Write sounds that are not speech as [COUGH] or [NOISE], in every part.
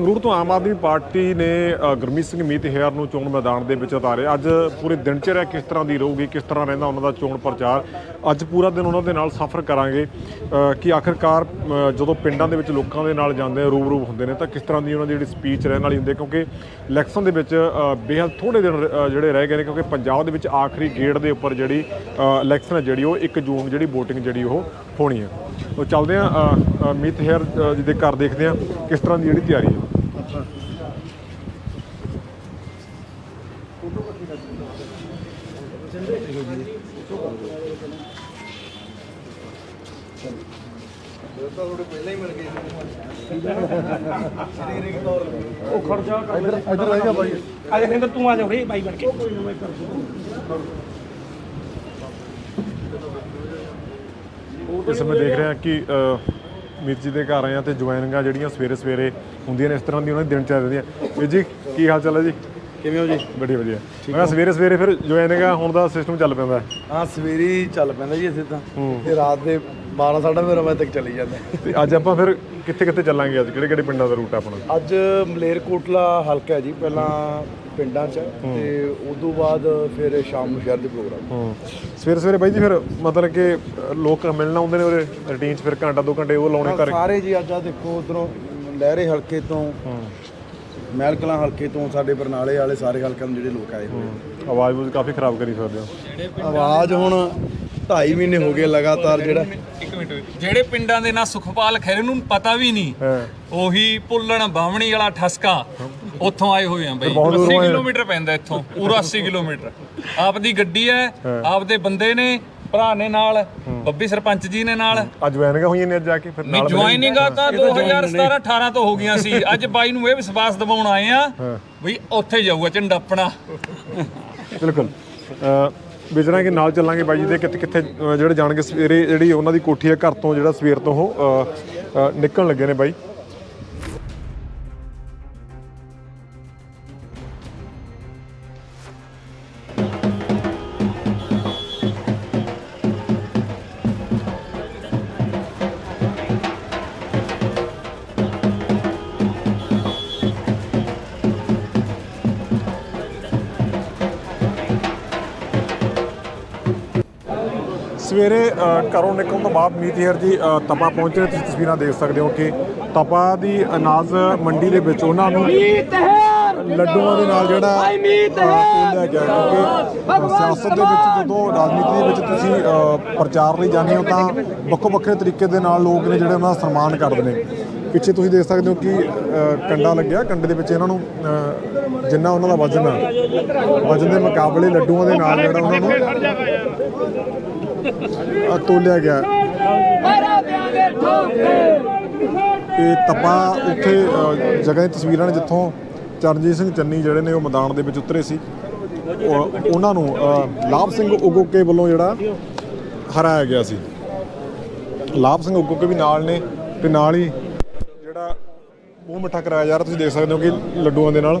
ਸੰਗਰੂਰ ਤੋਂ ਆਮ ਆਦਮੀ ਪਾਰਟੀ ਨੇ ਅ, ਗੁਰਮੀਤ ਸਿੰਘ ਮੀਤ ਹੇਅਰ ਨੂੰ ਚੋਣ ਮੈਦਾਨ ਦੇ ਵਿੱਚ ਉਤਾਰਿਆ। ਅੱਜ ਪੂਰੀ ਦਿਨਚਰਿਆ ਕਿਸ ਤਰ੍ਹਾਂ ਦੀ ਰਹੂਗੀ ਕਿਸ ਤਰ੍ਹਾਂ ਰਹਿੰਦਾ ਉਹਨਾਂ ਦਾ ਚੋਣ ਪ੍ਰਚਾਰ? ਅੱਜ ਪੂਰਾ ਦਿਨ ਉਹਨਾਂ ਦੇ ਨਾਲ ਸਫ਼ਰ ਕਰਾਂਗੇ। ਕਿ ਆਖਰਕਾਰ ਜਦੋਂ ਪਿੰਡਾਂ ਦੇ ਵਿੱਚ ਲੋਕਾਂ ਦੇ ਨਾਲ ਜਾਂਦੇ ਆ ਰੂਬਰੂ ਹੁੰਦੇ ਨੇ ਤਾਂ ਕਿਸ ਤਰ੍ਹਾਂ ਦੀ ਉਹਨਾਂ ਦੀ ਜਿਹੜੀ ਸਪੀਚ ਰਹਿਣ ਵਾਲੀ ਹੁੰਦੀ ਹੈ? ਕਿਉਂਕਿ ਇਲੈਕਸ਼ਨ ਦੇ ਵਿੱਚ ਬੇਹੱਦ ਥੋੜੇ ਦਿਨ ਜਿਹੜੇ ਰਹਿ ਗਏ ਨੇ ਕਿਉਂਕਿ ਪੰਜਾਬ ਦੇ ਵਿੱਚ ਆਖਰੀ ਗੇੜ ਦੇ ਉੱਪਰ ਜਿਹੜੀ ਇਲੈਕਸ਼ਨ ਹੈ ਜਿਹੜੀ ਉਹ 1 ਜੂਨ ਜਿਹੜੀ VOTING ਜਿਹੜੀ ਉਹ ਹੋਣੀ ਹੈ। ਉਹ ਚੱਲਦੇ ਆ ਮੀਤ ਹੇਅਰ ਜੀ ਦੇ ਘਰ ਦੇਖਦੇ ਆ ਕਿਸ ਤਰ੍ਹਾਂ ਦੀ ਜਿਹੜੀ ਤਿਆਰੀ ਹੈ। ਇੱਧਰ ਇੱਧਰ ਰਹੇਗਾ ਬਾਈ। ਆ ਜਾ ਰਿੰਦਰ ਤੂੰ ਆ ਜਾ ਉਰੇ ਬਾਈ ਬਣ ਕੇ। ਇਸ ਸਮੇਂ ਦੇਖ ਰਹੇ ਹਾਂ ਕਿ ਅ, ਮੀਤ ਜੀ ਦੇ ਘਰ ਆਏ ਆ ਤੇ ਜੁਆਇਨਿੰਗਾਂ ਜਿਹੜੀਆਂ ਸਵੇਰੇ ਸਵੇਰੇ ਹੁੰਦੀਆਂ ਨੇ ਇਸ ਤਰ੍ਹਾਂ ਦੀ ਉਹਨਾਂ ਦੀ ਦਿਨਚਰਿਆ ਰਹਿੰਦੀਆਂ। ਵੀਰ ਜੀ ਕੀ ਹਾਲ ਚਾਲ ਹੈ ਜੀ? ਕਿਵੇਂ ਹੋ ਜੀ? ਵਧੀਆ। ਵਧੀਆ ਮੈਂ ਕਿਹਾ ਸਵੇਰੇ ਸਵੇਰੇ ਫਿਰ ਜੁਆਇਨਿੰਗਾਂ ਹੁਣ ਦਾ ਸਿਸਟਮ ਚੱਲ ਪੈਂਦਾ। ਹੈ। ਹਾਂ ਸਵੇਰੇ ਹੀ ਚੱਲ ਪੈਂਦਾ ਜੀ ਇੱਥੇ ਤਾਂ। ਤੇ ਰਾਤ ਦੇ 12 12:30 ਵਜੇ ਤੱਕ ਚਲੀ ਜਾਂਦਾ। ਤੇ ਅੱਜ ਆਪਾਂ ਫਿਰ ਕਿੱਥੇ ਕਿੱਥੇ ਚੱਲਾਂਗੇ ਅੱਜ? ਕਿਹੜੇ ਕਿਹੜੇ ਪਿੰਡਾਂ ਦਾ ਰੂਟ ਹੈ ਆਪਣਾ? ਅੱਜ ਮਲੇਰਕੋਟਲਾ ਹਲਕਾ ਹੈ ਜੀ ਪਹਿਲਾਂ ਪਿੰਡਾਂ 'ਚ। ਤੇ ਉਦੋਂ ਬਾਅਦ ਫਿਰ ਸ਼ਾਮ ਨੂੰ ਸ਼ਹਿਰ ਦੇ ਪ੍ਰੋਗਰਾਮ। ਹੂੰ। ਸਵੇਰੇ ਸਵੇਰੇ ਬਾਈ ਜੀ ਫਿਰ ਮਤਲਬ ਕਿ ਲੋਕ ਮਿਲਣ ਆਉਂਦੇ ਨੇ ਉਹਦੇ ਰੂਟੀਨ 'ਚ ਫਿਰ ਘੰਟਾ ਦੋ ਘੰਟੇ ਉਹ ਲਾਉਣੇ ਘਰ। ਸਾਰੇ ਜੀ ਅੱਜ ਆ ਦੇਖੋ ਉਧਰੋਂ ਲਹਿਰੇ ਹਲਕੇ ਤੋਂ ਮਹਿਲ ਕਲਾਂ ਹਲਕੇ ਤੋਂ ਸਾਡੇ ਬਰਨਾਲੇ ਵਾਲੇ ਸਾਰੇ ਹਲਕਿਆਂ ਤੋਂ ਜਿਹੜੇ ਲੋਕ ਆਏ ਹੋਏ ਆਵਾਜ਼ ਬੂਜ਼ ਕਾਫੀ ਖਰਾਬ ਕਰੀ ਸਕਦੇ ਹੋ। ਆਵਾਜ਼ ਹੁਣ 2.5 ਮਹੀਨੇ ਹੋ ਗਏ ਲਗਾਤਾਰ ਜਿਹੜਾ। ਇੱਕ ਮਿੰਟ। ਜਿਹੜੇ ਪਿੰਡਾਂ ਦੇ ਨਾਂ ਸੁਖਪਾਲ ਖੈਰੇ ਨੂੰ ਪਤਾ ਵੀ ਨਹੀਂ। ਉਹੀ ਪੁੱਲਣ ਬਾਵਣੀ ਵਾਲਾ ਠਸਕਾ ਉੱਥੋਂ ਆਏ ਹੋਏ ਆ ਬਈ। ਬਹੁਤ 80 ਦੂਰੋਂ ਆਏ। ਕਿਲੋਮੀਟਰ ਪੈਂਦਾ ਇੱਥੋਂ ਪੂਰਾ 80 ਕਿਲੋਮੀਟਰ। ਆਪਦੀ ਗੱਡੀ ਹੈ ਆਪਦੇ ਬੰਦੇ ਨੇ ਭਰਾ ਨੇ ਨਾਲ ਬੱਬੀ ਸਰਪੰਚ ਜੀ ਨੇ ਨਾਲ। ਅੱਜ ਜੁਆਇਨਿੰਗਾਂ ਹੋਈਆਂ ਨੇ ਅੱਜ ਜਾ ਕੇ ਫਿਰ ਨਾਲ ਜੁਆਇਨਿੰਗ ਆ ਤਾਂ 2017 18 ਤੋਂ ਹੋ ਗਈਆਂ ਸੀ। [LAUGHS] ਅੱਜ ਬਾਈ ਨੂੰ ਇਹ ਵਿਸ਼ਵਾਸ ਦਿਵਾਉਣ ਆਏ ਆ ਬਈ ਉੱਥੇ ਜਾਊਗਾ ਝੰਡਾ ਆਪਣਾ। ਬਿਲਕੁਲ। ਵਿਚਰਾਂਗੇ ਨਾਲ ਚੱਲਾਂਗੇ ਬਾਈ ਜੀ ਦੇ ਕਿੱਥੇ ਕਿੱਥੇ ਜਿਹੜੇ ਜਾਣਗੇ ਸਵੇਰੇ ਜਿਹੜੀ ਉਹਨਾਂ ਦੀ ਕੋਠੀ ਹੈ ਘਰ ਤੋਂ, ਜਿਹੜਾ ਸਵੇਰ ਤੋਂ ਉਹ ਨਿਕਲਣ ਲੱਗੇ ਨੇ ਬਾਈ। ਘਰੋਂ ਨਿਕਲਣ ਤੋਂ ਬਾਅਦ ਮੀਤ ਹੇਅਰ ਜੀ ਤਪਾ ਪਹੁੰਚੇ ਤੁਸੀਂ ਤਸਵੀਰਾਂ ਦੇਖ ਸਕਦੇ ਹੋ ਕਿ ਤਪਾ ਦੀ ਅਨਾਜ ਮੰਡੀ ਦੇ ਵਿੱਚ ਉਹਨਾਂ ਨੂੰ ਲੱਡੂਆਂ ਦੇ ਨਾਲ ਜਿਹੜਾ ਤੋਲਿਆ ਗਿਆ ਕਿਉਂਕਿ ਸਿਆਸਤ ਦੇ ਵਿੱਚ ਜਦੋਂ ਰਾਜਨੀਤੀ ਦੇ ਵਿੱਚ ਤੁਸੀਂ ਪ੍ਰਚਾਰ ਲਈ ਜਾਂਦੇ ਹੋ ਤਾਂ ਵੱਖੋ ਵੱਖਰੇ ਤਰੀਕੇ ਦੇ ਨਾਲ ਲੋਕ ਨੇ ਜਿਹੜੇ ਉਹਨਾਂ ਦਾ ਸਨਮਾਨ ਕਰਦੇ ਨੇ। ਪਿੱਛੇ ਤੁਸੀਂ ਦੇਖ ਸਕਦੇ ਹੋ ਕਿ ਅ, ਕੰਡਾ ਲੱਗਿਆ। ਕੰਡੇ ਦੇ ਵਿੱਚ ਇਹਨਾਂ ਨੂੰ ਜਿੰਨਾ ਉਹਨਾਂ ਦਾ ਵਜ਼ਨ ਆ ਵਜ਼ਨ ਦੇ ਮੁਕਾਬਲੇ ਲੱਡੂਆਂ ਦੇ ਨਾਲ ਜਿਹੜਾ ਉਹਨਾਂ ਨੂੰ ਅ, ਤੋਲਿਆ ਗਿਆ। ਇਹ ਤਪਾ ਉੱਥੇ ਅ, ਜਗ੍ਹਾ ਦੀ ਤਸਵੀਰਾਂ ਨੇ ਜਿੱਥੋਂ ਚਰਨਜੀਤ ਸਿੰਘ ਚੰਨੀ ਜਿਹੜੇ ਨੇ ਉਹ ਮੈਦਾਨ ਦੇ ਵਿੱਚ ਉਤਰੇ ਸੀ। ਉਹ- ਉਹਨਾਂ ਨੂੰ ਅ, ਲਾਭ ਸਿੰਘ ਉਗੋਕੇ ਵੱਲੋਂ ਜਿਹੜਾ ਹਰਾਇਆ ਗਿਆ ਸੀ। ਲਾਭ ਸਿੰਘ ਉਗੋਕੇ ਵੀ ਨਾਲ ਨੇ ਤੇ ਨਾਲ ਹੀ ਜਿਹੜਾ ਮੂੰਹ ਮਿੱਠਾ ਕਰਾਇਆ ਜਾ ਰਿਹਾ ਤੁਸੀਂ ਦੇਖ ਸਕਦੇ ਹੋ ਕਿ ਲੱਡੂਆਂ ਦੇ ਨਾਲ।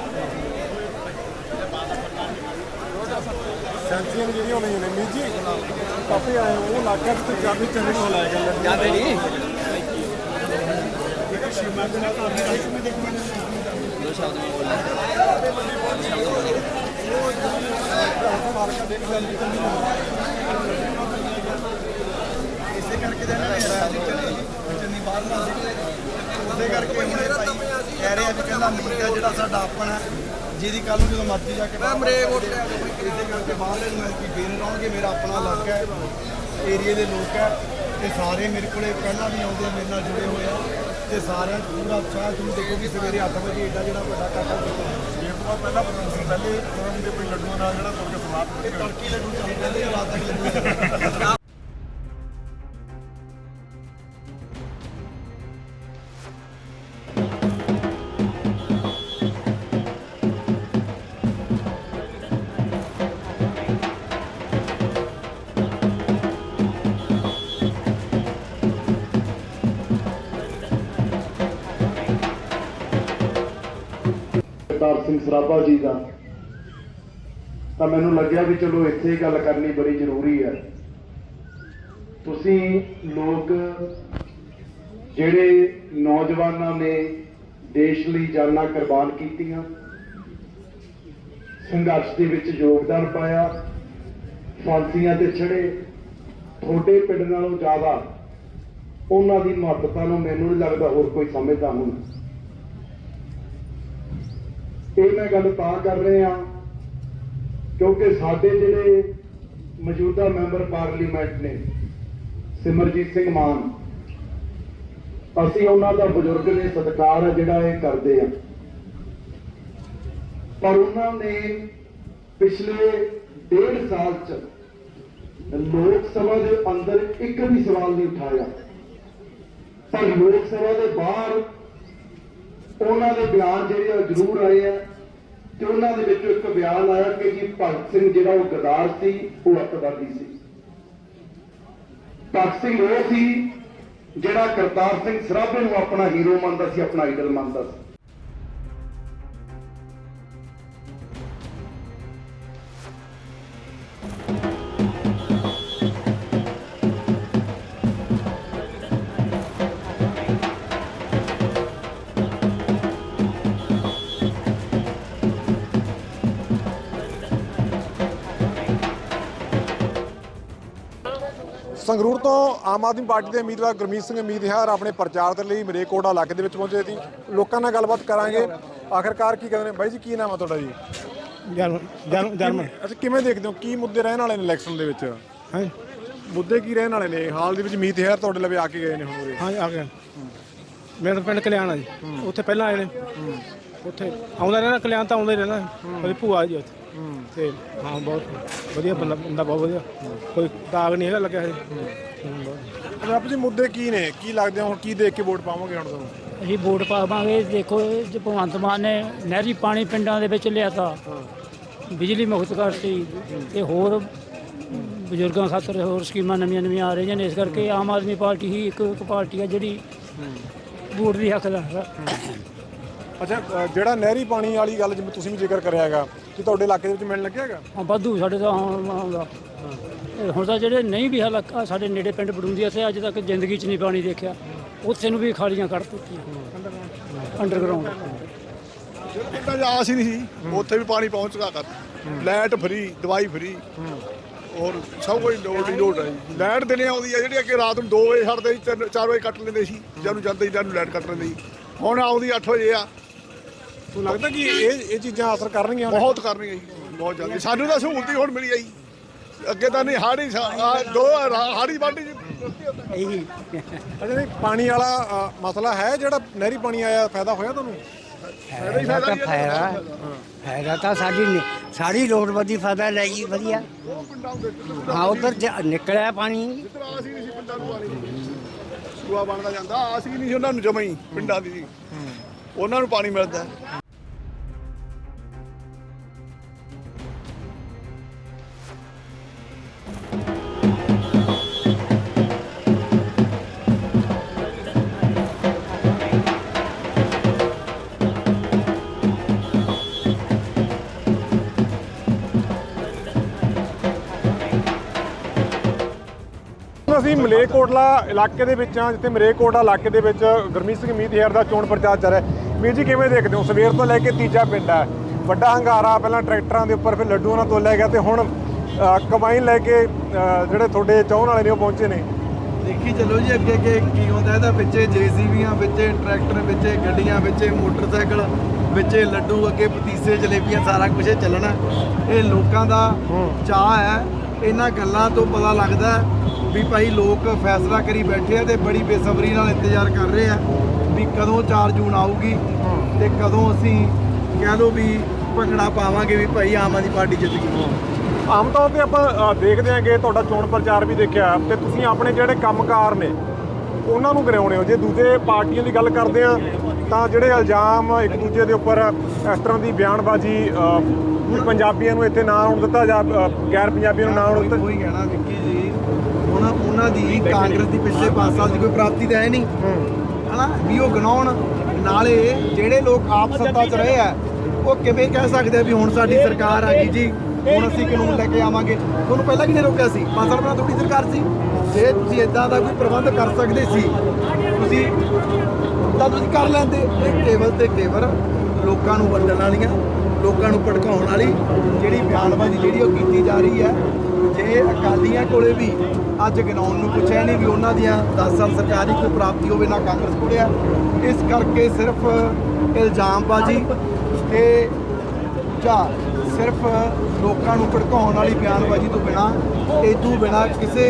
ਸੈਂਸੀਆਂ ਜਿਹੜੀਆਂ ਹੋਣੀਆਂ ਨੇ ਮੀਰ ਜੀ ਕਾਫੀ ਆਏ ਉਹ ਇਲਾਕਾ ਤੇ ਚਾਬੀ ਚੰਨੀ ਨੂੰ ਲਾਇਆ ਗਿਆ ਜਾਂਦੇ ਨਹੀਂ? ਇਸੇ ਕਰਕੇ ਤਾਂ ਇਹਨਾਂ ਨੇ ਰਾਜੀ ਚਲੇ ਚੰਨੀ ਬਾਹਰ ਨਾ ਉਹਦੇ ਕਰਕੇ ਹੁਣ ਇਹ ਭਾਈ ਕਹਿ ਰਹੇ ਆ ਵੀ ਕਹਿੰਦਾ ਅਮਰੀਕਾ ਜਿਹੜਾ ਸਾਡਾ ਆਪਣਾ ਜਿਹਦੀ ਕੱਲ ਨੂੰ ਜਦੋਂ ਮਰਜ਼ੀ ਜਾ ਕੇ ਮਰੇ ਇਸੇ ਕਰਕੇ ਬਾਹਰਲੇ ਨੂੰ ਐਲਪੀ ਫੇਰ ਲਾਉਣਗੇ ਮੇਰਾ ਆਪਣਾ ਇਲਾਕਾ ਹੈ ਏਰੀਏ ਦੇ ਲੋਕ ਹੈ ਤੇ ਸਾਰੇ ਮੇਰੇ ਕੋਲੇ ਪਹਿਲਾਂ ਵੀ ਆਉਂਦੇ ਆ, ਮੇਰੇ ਨਾਲ ਜੁੜੇ ਹੋਏ ਆ ਤੇ ਸਾਰਿਆਂ ਪੂਰਾ ਉਤਸ਼ਾਹ ਤੁਸੀਂ ਦੇਖੋ ਕਿ ਸਵੇਰੇ 8 ਵਜੇ ਏਡਾ ਜਿਹੜਾ ਵੱਡਾ ਕੀਤਾ ਇਹ ਤੋਂ ਪਹਿਲਾਂ ਪਹਿਲੇ ਉਹਨਾਂ ਦੇ ਕੋਈ ਲੱਡੂਆਂ ਨਾਲ ਜਿਹੜਾ ਤੁਰ ਕੇ ਸਮਾਪਤ ਇਹ ਤੜਕੀ ਲੱਡੂ ਚੱਲ ਆ, ਰਾਤ ਤੱਕ ਲੱਡੂ ਸਿੰਘ ਸਰਾਭਾ ਜੀ ਦਾ, ਤਾਂ ਮੈਨੂੰ ਲੱਗਿਆ ਵੀ ਚਲੋ ਇੱਥੇ ਗੱਲ ਕਰਨੀ ਬੜੀ ਜ਼ਰੂਰੀ ਹੈ। ਤੁਸੀਂ ਲੋਕ ਜਿਹੜੇ ਨੌਜਵਾਨਾਂ ਨੇ ਦੇਸ਼ ਲਈ ਜਾਨਾਂ ਕੁਰਬਾਨ ਕੀਤੀਆਂ, ਸੰਘਰਸ਼ ਦੇ ਵਿੱਚ ਯੋਗਦਾਨ ਪਾਇਆ, ਫਾਂਸੀਆਂ ਤੇ ਛੜੇ ਤੁਹਾਡੇ ਪਿੰਡ ਨਾਲੋਂ ਜ਼ਿਆਦਾ, ਉਹਨਾਂ ਦੀ ਮਹੱਤਤਾ ਨੂੰ ਮੈਨੂੰ ਨਹੀਂ ਲੱਗਦਾ ਹੋਰ ਕੋਈ ਸਮਝਦਾ ਹੁਣ। ਇਹ ਮੈਂ ਗੱਲ ਤਾਂ ਕਰ ਰਿਹਾ ਕਿਉਂਕਿ ਸਾਡੇ ਜਿਹੜੇ ਮੌਜੂਦਾ ਮੈਂਬਰ ਪਾਰਲੀਮੈਂਟ ਨੇ, ਸਿਮਰਜੀਤ ਸਿੰਘ ਮਾਨ, ਅਸੀਂ ਉਹਨਾਂ ਦਾ ਬਜ਼ੁਰਗ ਨੇ ਸਤਿਕਾਰ ਜਿਹੜਾ ਇਹ ਕਰਦੇ ਆ ਪਰ ਉਹਨਾਂ ਨੇ ਪਿਛਲੇ ਡੇਢ ਸਾਲ ਚ ਲੋਕ ਸਭਾ ਦੇ ਅੰਦਰ ਇੱਕ ਵੀ ਸਵਾਲ ਨਹੀਂ ਉਠਾਇਆ। ਪਰ ਲੋਕ ਸਭਾ ਦੇ ਬਾਹਰ ਉਹਨਾਂ ਦੇ ਬਿਆਨ ਜਿਹੜੇ ਆ ਜ਼ਰੂਰ ਆਏ ਆ। ਤੇ ਉਹਨਾਂ ਦੇ ਵਿੱਚੋਂ ਇੱਕ ਬਿਆਨ ਆਇਆ ਕਿ ਜੀ ਭਗਤ ਸਿੰਘ ਜਿਹੜਾ ਉਹ ਗਦਾਰ ਸੀ, ਉਹ ਅੱਤਵਾਦੀ ਸੀ। ਭਗਤ ਸਿੰਘ ਉਹ ਸੀ ਜਿਹੜਾ ਕਰਤਾਰ ਸਿੰਘ ਸਰਾਭੇ ਨੂੰ ਆਪਣਾ ਹੀਰੋ ਮੰਨਦਾ ਸੀ, ਆਪਣਾ ਆਈਡਲ ਮੰਨਦਾ ਸੀ। ਸੰਗਰੂਰ ਤੋਂ ਆਮ ਆਦਮੀ ਪਾਰਟੀ ਦੇ ਉਮੀਦਵਾਰ ਗੁਰਮੀਤ ਸਿੰਘ ਉਮੀਦਵਾਰ ਆਪਣੇ ਪ੍ਰਚਾਰ ਦੇ ਲਈ ਮਰੇਕੋਟਾ ਇਲਾਕੇ ਦੇ ਵਿੱਚ ਪਹੁੰਚੇ ਸੀ। ਲੋਕਾਂ ਨਾਲ ਗੱਲਬਾਤ ਕਰਾਂਗੇ। ਆਖਰਕਾਰ ਕੀ ਕਹਿੰਦੇ ਨੇ? ਬਾਈ ਜੀ ਕੀ ਨਾਮ ਆ ਤੁਹਾਡਾ ਜੀ? ਜਰਮਨ ਜਰਮਨ ਅੱਛਾ ਕਿਵੇਂ ਦੇਖਦੇ ਹੋ? ਕੀ ਮੁੱਦੇ ਰਹਿਣ ਵਾਲੇ ਨੇ ਇਲੈਕਸ਼ਨ ਦੇ ਵਿੱਚ? ਹਾਂ? ਮੁੱਦੇ ਕੀ ਰਹਿਣ ਵਾਲੇ ਨੇ? ਹਾਲ ਦੇ ਵਿੱਚ ਮੀਤ ਹੈਰ ਤੁਹਾਡੇ ਲਵੇ ਆ ਕੇ ਗਏ ਨੇ ਹੁਣ ਹਾਂ ਆ ਗਿਆ ਮੇਰਾ ਤਾਂ ਪਿੰਡ ਕਲਿਆਣ ਆ ਜੀ। ਉੱਥੇ ਪਹਿਲਾਂ ਆਏ ਨੇ। ਉੱਥੇ ਆਉਂਦਾ ਰਹਿਣਾ ਕਲਿਆਣ ਤਾਂ ਆਉਂਦਾ ਹੀ ਰਹਿਣਾ। ਉਹਦੀ ਭੂਆ ਜੀ ਉੱਥੇ। ਤੇ ਹਾਂ ਬਹੁਤ ਵਧੀਆ ਬੰਦਾ ਬੰਦਾ ਬਹੁਤ ਵਧੀਆ। ਕੋਈ ਦਾਗ ਨਹੀਂ ਹੈਗਾ ਲੱਗਿਆ ਹੈ ਆਪ ਜੀ ਮੁੱਦੇ ਕੀ ਨੇ? ਕੀ ਲੱਗਦੇ ਹੁਣ ਕੀ ਦੇਖ ਕੇ ਵੋਟ ਪਾਵਾਂਗੇ ਹੁਣ ਤੁਹਾਨੂੰ? ਅਸੀਂ ਵੋਟ ਪਾਵਾਂਗੇ ਦੇਖੋ ਇਹ ਜੇ ਭਗਵੰਤ ਮਾਨ ਨੇ ਨਹਿਰੀ ਪਾਣੀ ਪਿੰਡਾਂ ਦੇ ਵਿੱਚ ਲਿਆਤਾ ਬਿਜਲੀ ਮੁਕਤ ਕਰਤੀ ਤੇ ਹੋਰ ਬਜ਼ੁਰਗਾਂ ਖਾਤਰ ਹੋਰ ਸਕੀਮਾਂ ਨਵੀਆਂ ਨਵੀਆਂ ਆ ਰਹੀਆਂ ਨੇ। ਇਸ ਕਰਕੇ ਆਮ ਆਦਮੀ ਪਾਰਟੀ ਹੀ ਇੱਕ ਇੱਕ ਪਾਰਟੀ ਆ ਜਿਹੜੀ ਵੋਟ ਦੀ ਹੱਕਦਾਰ ਹੈ। ਅੱਛਾ ਅ, ਜਿਹੜਾ ਨਹਿਰੀ ਪਾਣੀ ਵਾਲੀ ਗੱਲ ਜਿਵੇਂ ਤੁਸੀਂ ਵੀ ਜ਼ਿਕਰ ਕਰਿਆ ਹੈਗਾ ਕਿ ਤੁਹਾਡੇ ਇਲਾਕੇ ਦੇ ਵਿੱਚ ਮਿਲਣ ਲੱਗਿਆ ਹੈਗਾ? ਹਾਂ ਵਾਧੂ ਸਾਡੇ ਤਾਂ ਹੁਣ ਆਉਂਦਾ ਇਹ ਹੁਣ ਤਾਂ ਜਿਹੜੇ ਨਹੀਂ ਵੀ ਹਲਕਾ ਸਾਡੇ ਨੇੜੇ ਪਿੰਡ ਬੜੂੰਦੀ ਇੱਥੇ ਅੱਜ ਤੱਕ ਜ਼ਿੰਦਗੀ 'ਚ ਨਹੀਂ ਪਾਣੀ ਦੇਖਿਆ। ਉੱਥੇ ਨੂੰ ਵੀ ਖਾਲੀਆਂ ਕੱਢ ਦਿੱਤੀਆਂ। ਅੰਡਰਗਰਾਉਂਡ ਪਿੰਡਾਂ 'ਚ ਆਸ ਹੀ ਨਹੀਂ ਸੀ ਉੱਥੇ ਵੀ ਪਾਣੀ ਪਹੁੰਚ ਚੁੱਕਾ ਕਰ ਲਾਈਟ ਫਰੀ ਦਵਾਈ ਫਰੀ। ਔਰ ਸਭ ਕੁਝ ਲੋੜ ਹੀ ਲੋੜ ਹੈ। ਜੀ। ਲਾਈਟ ਦਿਨੇ ਆਉਂਦੀ ਹੈ ਜਿਹੜੀ ਅੱਗੇ ਰਾਤ ਨੂੰ 2 ਵਜੇ ਛੱਡਦੇ ਸੀ 4 ਵਜੇ ਕੱਟ ਲੈਂਦੇ ਸੀ ਜਦ ਨੂੰ ਜਾਂਦੇ ਸੀ ਜਦ ਨੂੰ ਲਾਈਟ ਕੱਟ ਲੈਂਦੇ ਸੀ। ਹੁਣ ਆਉਂਦੀ 8 ਵਜੇ ਆ ਤੁਹਾਨੂੰ ਲੱਗਦਾ ਕਿ ਇਹ ਇਹ ਚੀਜ਼ਾਂ ਅਸਰ ਕਰਨਗੀਆਂ ਬਹੁਤ ਕਰਨਗੇ ਜੀ ਬਹੁਤ ਜਲਦੀ ਸਾਨੂੰ ਤਾਂ ਸਹੂਲਤ ਹੀ ਹੁਣ ਮਿਲੀ ਆ ਜੀ। ਅੱਗੇ ਤਾਂ ਨਹੀਂ ਹਾੜੀ ਦੋ ਹਾੜੀ ਵਾਢੀ ਜੀ। ਇਹੀ। ਅੱਛਾ ਨਹੀਂ ਪਾਣੀ ਵਾਲਾ ਅ, ਮਸਲਾ ਹੈ ਜਿਹੜਾ ਨਹਿਰੀ ਪਾਣੀ ਆਇਆ ਫਾਇਦਾ ਹੋਇਆ ਤੁਹਾਨੂੰ? ਫਾਇਦਾ ਤਾਂ ਫਾਇਦਾ। ਫਾਇਦਾ ਤਾਂ ਸਾਡੀ ਨੀ- ਸਾਰੀ ਲੋੜਵੰਦੀ ਫਾਇਦਾ ਲੈ ਗਈ ਵਧੀਆ। ਹਾਂ ਉਧਰ ਨਿਕਲਿਆ ਪਾਣੀ। ਜਿੱਧਰ ਆਸ ਹੀ ਨਹੀਂ ਸੀ ਪਿੰਡਾਂ ਨੂੰ ਪਾਣੀ ਸੂਆ ਬਣਦਾ ਜਾਂਦਾ ਆਸ ਹੀ ਨਹੀਂ ਸੀ ਉਹਨਾਂ ਨੂੰ ਜਮਾਂ ਹੀ ਪਿੰਡਾਂ ਦੀ। ਜੀ ਉਹਨਾਂ ਨੂੰ ਪਾਣੀ ਮਿਲਦਾ। ਮਲੇਕੋਟਲਾ ਇਲਾਕੇ ਦੇ ਵਿੱਚ ਆ ਜਿੱਥੇ ਮਲੇਕੋਟਲਾ ਇਲਾਕੇ ਦੇ ਵਿੱਚ ਗੁਰਮੀਤ ਸਿੰਘ ਮੀਤਹਿਰ ਦਾ ਚੋਣ ਪ੍ਰਚਾਰ ਚੱਲ ਰਿਹਾ ਵੀਰ ਜੀ ਕਿਵੇਂ ਦੇਖਦੇ ਹੋ? ਸਵੇਰ ਤੋਂ ਲੈ ਕੇ ਤੀਜਾ ਪਿੰਡ ਹੈ। ਵੱਡਾ ਹੰਗਾਰਾ ਪਹਿਲਾਂ ਟਰੈਕਟਰਾਂ ਦੇ ਉੱਪਰ ਫਿਰ ਲੱਡੂਆਂ ਨਾਲ ਤੋਲਿਆ ਗਿਆ ਤੇ ਹੁਣ ਅ, ਕੰਬਾਈਨ ਲੈ ਕੇ ਜਿਹੜੇ ਤੁਹਾਡੇ ਚਾਹਣ ਵਾਲੇ ਨੇ ਉਹ ਪਹੁੰਚੇ ਨੇ। ਦੇਖੀ ਚੱਲੋ ਜੀ ਅੱਗੇ ਅੱਗੇ ਕੀ ਹੁੰਦਾ ਇਹਦਾ ਵਿੱਚੇ ਜੇਸੀਬੀਆਂ ਵਿੱਚੇ ਟਰੈਕਟਰ ਵਿੱਚੇ ਗੱਡੀਆਂ ਵਿੱਚੇ ਮੋਟਰਸਾਈਕਲ ਵਿੱਚੇ ਲੱਡੂ ਅੱਗੇ ਪਤੀਸੇ ਜਲੇਬੀਆਂ ਸਾਰਾ ਕੁਝ ਚੱਲਣਾ। ਇਹ ਲੋਕਾਂ ਦਾ ਚਾਹ ਹੈ। ਇਹਨਾਂ ਗੱਲਾਂ ਤੋਂ ਪਤਾ ਲੱਗਦਾ ਵੀ ਭਾਈ ਲੋਕ ਫੈਸਲਾ ਕਰੀ ਬੈਠੇ ਆ ਤੇ ਬੜੀ ਬੇਸਬਰੀ ਨਾਲ ਇੰਤਜ਼ਾਰ ਕਰ ਰਹੇ ਆ ਵੀ ਕਦੋਂ 4 ਜੂਨ ਆਊਗੀ ਤੇ ਕਦੋਂ ਅਸੀਂ ਕਹਿ ਲਓ ਵੀ ਭੰਗੜਾ ਪਾਵਾਂਗੇ ਵੀ ਭਾਈ ਆਮ ਆਦਮੀ ਪਾਰਟੀ ਜਿੱਤ ਗਈ। ਆਮ ਤੌਰ ਤੇ ਆਪਾਂ ਦੇਖਦੇ ਆਂਗੇ ਤੁਹਾਡਾ ਚੋਣ ਪ੍ਰਚਾਰ ਵੀ ਦੇਖਿਆ। ਤੇ ਤੁਸੀਂ ਆਪਣੇ ਜਿਹੜੇ ਕੰਮਕਾਰ ਨੇ ਉਹਨਾਂ ਨੂੰ ਗਰਾਉਣੇ ਹੋ। ਜੇ ਦੂਜੇ ਪਾਰਟੀਆਂ ਦੀ ਗੱਲ ਕਰਦੇ ਆ ਤਾਂ ਜਿਹੜੇ ਇਲਜ਼ਾਮ ਇੱਕ ਦੂਜੇ ਦੇ ਉੱਪਰ ਇਸ ਤਰ੍ਹਾਂ ਦੀ ਬਿਆਨਬਾਜ਼ੀ ਪੰਜਾਬੀਆਂ ਨੂੰ ਇੱਥੇ ਨਾ ਆਉਣ ਦਿੱਤਾ ਜਾਂ ਗੈਰ ਪੰਜਾਬੀਆਂ ਨੂੰ ਨਾ ਆਉਣ ਦਿੱਤਾ ਕੋਈ ਕਹਿਣਾ ਵਿੱਕੀ ਜੀ ਉਹਨਾਂ ਦੀ ਕਾਂਗਰਸ ਦੀ ਪਿਛਲੇ 5 ਸਾਲ ਦੀ ਕੋਈ ਪ੍ਰਾਪਤੀ ਤਾਂ ਹੈ ਨਹੀਂ। ਹਨਾ? ਵੀ ਉਹ ਗਣਾਉਣ, ਨਾਲੇ ਜਿਹੜੇ ਲੋਕ ਆਪ ਸੱਤਾ 'ਚ ਰਹੇ ਆ, ਉਹ ਕਿਵੇਂ ਕਹਿ ਸਕਦੇ ਆ ਵੀ ਹੁਣ ਸਾਡੀ ਸਰਕਾਰ ਆ ਗਈ ਜੀ, ਹੁਣ ਅਸੀਂ ਕਾਨੂੰਨ ਲੈ ਕੇ ਆਵਾਂਗੇ। ਤੁਹਾਨੂੰ ਪਹਿਲਾਂ ਕਿਹਨੇ ਰੋਕਿਆ ਸੀ? ਪੰਜ ਸਾਲ ਪਹਿਲਾਂ ਤੁਹਾਡੀ ਸਰਕਾਰ ਸੀ। ਜੇ ਤੁਸੀਂ ਇਦਾਂ ਦਾ ਕੋਈ ਪ੍ਰਬੰਧ ਕਰ ਸਕਦੇ ਸੀ, ਤੁਸੀਂ ਤਾਂ ਤੁਸੀਂ ਕਰ ਲੈਂਦੇ। ਇਹ ਕੇਵਲ ਤੇ ਕੇਵਲ ਲੋਕਾਂ ਨੂੰ ਵੰਡਣ ਵਾਲੀਆਂ, ਲੋਕਾਂ ਨੂੰ ਭੜਕਾਉਣ ਵਾਲੀ ਜਿਹੜੀ ਬਿਆਨਬਾਜ਼ੀ ਜਿਹੜੀ ਉਹ ਕੀਤੀ ਜਾ ਰਹੀ ਹੈ। ਜੇ ਅਕਾਲੀਆਂ ਕੋਲੇ ਵੀ ਅੱਜ ਗਿਣਾਉਣ ਨੂੰ ਕੁਛ ਹੈ ਨਹੀਂ ਵੀ ਉਹਨਾਂ ਦੀਆਂ 10 ਸਾਲ ਸਰਕਾਰੀ ਕੋਈ ਪ੍ਰਾਪਤੀ ਹੋਵੇ ਨਾ ਕਾਂਗਰਸ ਕੋਲੇ ਆ, ਇਸ ਕਰਕੇ ਸਿਰਫ ਇਲਜ਼ਾਮਬਾਜ਼ੀ ਤੇ ਜਾਂ ਸਿਰਫ ਲੋਕਾਂ ਨੂੰ ਭੜਕਾਉਣ ਵਾਲੀ ਬਿਆਨਬਾਜ਼ੀ ਤੋਂ ਬਿਨਾ ਇਦੋਂ ਬਿਨਾ ਕਿਸੇ